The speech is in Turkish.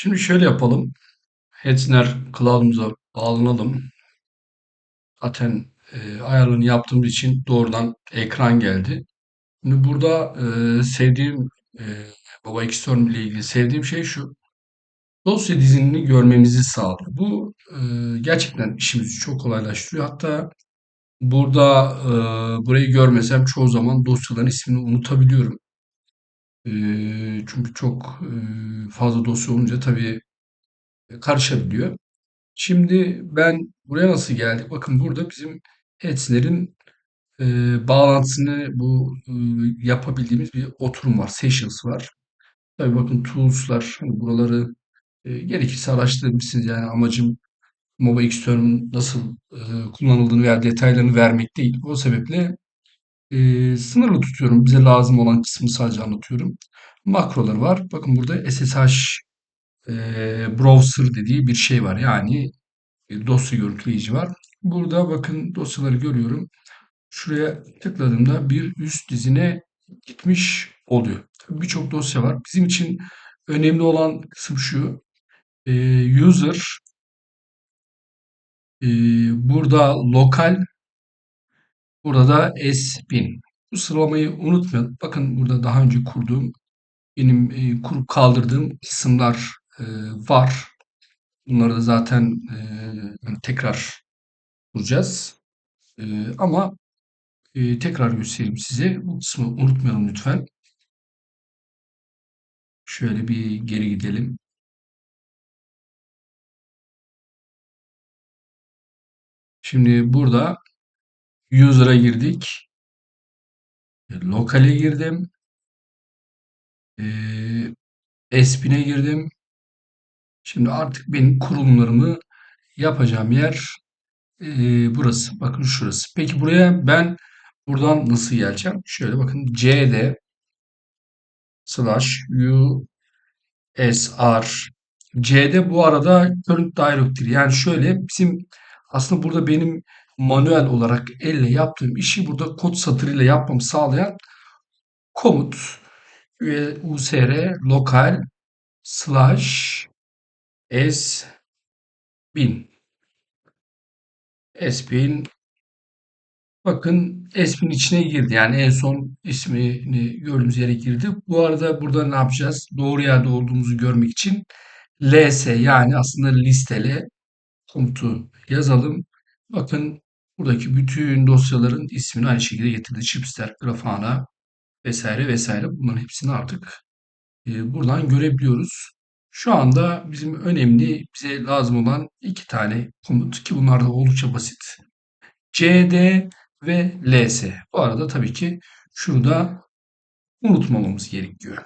Şimdi şöyle yapalım. Hetzner Cloud'umuza bağlanalım. Zaten e, ayarını yaptığımız için doğrudan ekran geldi. Şimdi burada e, sevdiğim e, Baba Xtorm ile ilgili sevdiğim şey şu. Dosya dizinini görmemizi sağlıyor. Bu e, gerçekten işimizi çok kolaylaştırıyor. Hatta burada e, burayı görmesem çoğu zaman dosyaların ismini unutabiliyorum. E, çünkü çok e, fazla dosya olunca tabii karışabiliyor. Şimdi ben buraya nasıl geldik? Bakın burada bizim Hetzner'in e, bağlantısını bu e, yapabildiğimiz bir oturum var. Sessions var. Tabii bakın tools'lar hani buraları e, gerekirse araştırabilirsiniz. Yani amacım MOBA Xterm'ün nasıl e, kullanıldığını veya detaylarını vermek değil. O sebeple e, sınırlı tutuyorum. Bize lazım olan kısmı sadece anlatıyorum. Makrolar var. Bakın burada SSH e, browser dediği bir şey var. Yani e, dosya görüntüleyici var. Burada bakın dosyaları görüyorum. Şuraya tıkladığımda bir üst dizine gitmiş oluyor. Birçok dosya var. Bizim için önemli olan kısım şu. E, user e, burada lokal burada da S1000. Bu sıralamayı unutmayalım. Bakın burada daha önce kurduğum benim e, kurup kaldırdığım kısımlar e, var. Bunları da zaten e, tekrar kuracağız. E, ama e, tekrar göstereyim size. Bu kısmı unutmayalım lütfen. Şöyle bir geri gidelim. Şimdi burada user'a girdik. Lokale girdim. E, Espin'e girdim. Şimdi artık benim kurulumlarımı yapacağım yer e, burası. Bakın şurası. Peki buraya ben buradan nasıl geleceğim? Şöyle bakın cd slash usr cd bu arada current directory. Yani şöyle bizim aslında burada benim manuel olarak elle yaptığım işi burada kod satırıyla yapmamı sağlayan komut usr lokal slash s 1000 S1000 bakın S1000 içine girdi. Yani en son ismini gördüğümüz yere girdi. Bu arada burada ne yapacağız? Doğru yerde olduğumuzu görmek için ls yani aslında listele komutu yazalım. Bakın buradaki bütün dosyaların ismini aynı şekilde getirdi. Chipster, Grafana vesaire vesaire. Bunların hepsini artık e, buradan görebiliyoruz. Şu anda bizim önemli, bize lazım olan iki tane komut ki bunlar da oldukça basit. cd ve ls. Bu arada tabii ki şunu da unutmamamız gerekiyor.